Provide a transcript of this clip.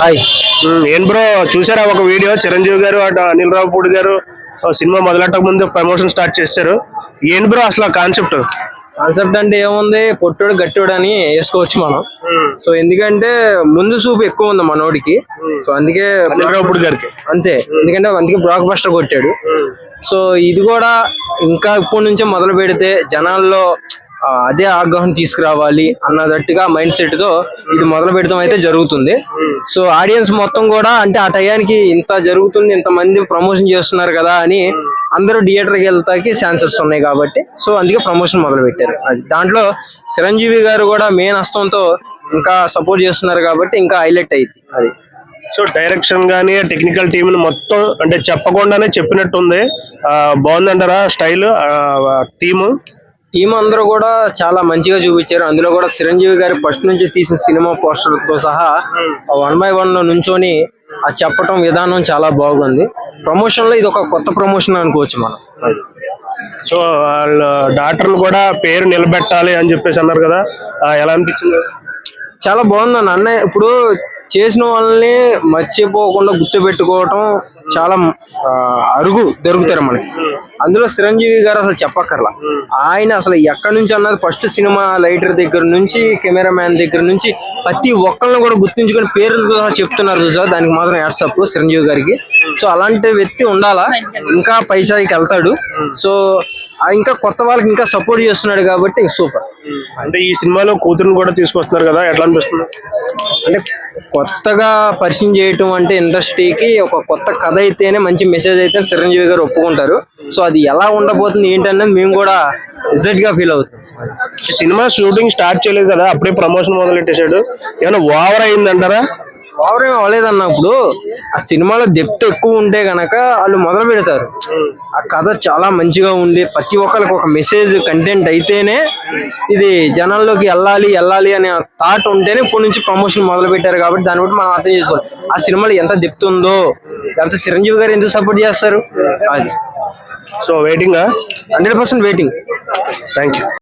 Hi ఏం bro చూసారా ఒక వీడియో? చిరంజీవి గారు అటు అనిల్ రావుపూడి గారు సినిమా మొదలెట్టక ముందు ప్రమోషన్ స్టార్ట్ చేశారు. ఏం బ్రో అసలు కాన్సెప్ట్ కాన్సెప్ట్ అంటే ఏముంది? పొట్టుడు గట్టుడు అని వేసుకోవచ్చు మనం. సో ఎందుకంటే ముందు చూపు ఎక్కువ ఉంది మనోడికి. సో అందుకే అనిల్ గారికి? అంతే. ఎందుకంటే అందుకే బ్లాక్ బస్టర్ కొట్టాడు. సో ఇది కూడా ఇంకా ఇప్పటి నుంచే మొదలు పెడితే జనాల్లో అదే ఆగ్రహం తీసుకురావాలి అన్నదట్టుగా మైండ్ సెట్తో ఇది మొదలు పెడతాం అయితే జరుగుతుంది. సో ఆడియన్స్ మొత్తం కూడా అంటే ఆ టయానికి ఇంత జరుగుతుంది ఇంత మంది ప్రమోషన్ చేస్తున్నారు కదా అని అందరూ థియేటర్కి వెళ్తాకి ఛాన్సెస్ ఉన్నాయి కాబట్టి. సో అందుకే ప్రమోషన్ మొదలు పెట్టారు. అది దాంట్లో చిరంజీవి గారు కూడా మెయిన్ హస్తంతో ఇంకా సపోర్ట్ చేస్తున్నారు కాబట్టి ఇంకా హైలైట్ అయింది అది. సో డైరెక్షన్ గానీ టెక్నికల్ టీమ్ మొత్తం అంటే చెప్పకుండానే చెప్పినట్టుంది. ఆ, బాగుందంటారా స్టైల్ థీమ్ టీం అందరూ కూడా చాలా మంచిగా చూపించారు. అందులో కూడా చిరంజీవి గారి ఫస్ట్ నుంచి తీసిన సినిమా పోస్టర్తో సహా వన్ బై వన్లో నుంచొని ఆ చెప్పటం విధానం చాలా బాగుంది. ప్రమోషన్లో ఇది ఒక కొత్త ప్రమోషన్ అనుకోవచ్చు మనం. సో వాళ్ళ డాక్టర్లు కూడా పేరు నిలబెట్టాలి అని చెప్పేసి అన్నారు కదా. ఎలా అనిపించింది? చాలా బాగుంది అన్న అన్నయ్య ఇప్పుడు చేసిన వాళ్ళని మర్చిపోకుండా గుర్తు పెట్టుకోవటం చాలా అరుగు దొరుకుతారు మనకి. అందులో చిరంజీవి గారు అసలు చెప్పక్కర్లా. ఆయన అసలు ఎక్కడి నుంచి అన్నది ఫస్ట్ సినిమా లైటర్ దగ్గర నుంచి కెమెరా మ్యాన్ దగ్గర నుంచి ప్రతి ఒక్కరిని కూడా గుర్తుంచుకొని పేర్లతో చెప్తున్నారు చూసా దానికి మాత్రం యాడ్సప్ చిరంజీవి గారికి. సో అలాంటి వ్యక్తి ఉండాలా? ఇంకా పైసాకి వెళ్తాడు. సో ఆ ఇంకా కొత్త వాళ్ళకి ఇంకా సపోర్ట్ చేస్తున్నాడు కాబట్టి సూపర్. అంటే ఈ సినిమాలో కూతురుని కూడా తీసుకొస్తున్నారు కదా ఎట్లా అనిపిస్తుంది? అంటే కొత్తగా పరిచయం చేయటం అంటే ఇండస్ట్రీకి ఒక కొత్త కథ అయితేనే మంచి మెసేజ్ అయితే చిరంజీవి గారు ఒప్పుకుంటారు. సో అది ఎలా ఉండబోతుంది ఏంటన్నది మేము కూడా ఎగ్జాక్ట్గా ఫీల్ అవుతాం. సినిమా షూటింగ్ స్టార్ట్ చేయలేదు కదా అప్పుడే ప్రమోషన్ మొదలెట్టేశాడు. ఏమైనా ఓవర్ అయిందంటారా? ఓవర్ ఏం అవ్వలేదన్నప్పుడు ఆ సినిమాలో డెప్త్ ఎక్కువ ఉంటే గనక వాళ్ళు మొదలు పెడతారు. ఆ కథ చాలా మంచిగా ఉండి ప్రతి ఒక్కరికి ఒక మెసేజ్ కంటెంట్ అయితేనే ఇది జనాల్లోకి వెళ్ళాలి వెళ్ళాలి అనే థాట్ ఉంటేనే ఇప్పటి నుంచి ప్రమోషన్ మొదలు పెట్టారు కాబట్టి దాన్ని బట్టి మనం అర్థం చేసుకోవాలి. ఆ సినిమాలో ఎంత డెప్త్ ఉందో లేకపోతే చిరంజీవి గారు ఎందుకు సపోర్ట్ చేస్తారు? అది. So waiting hundred percent waiting thank you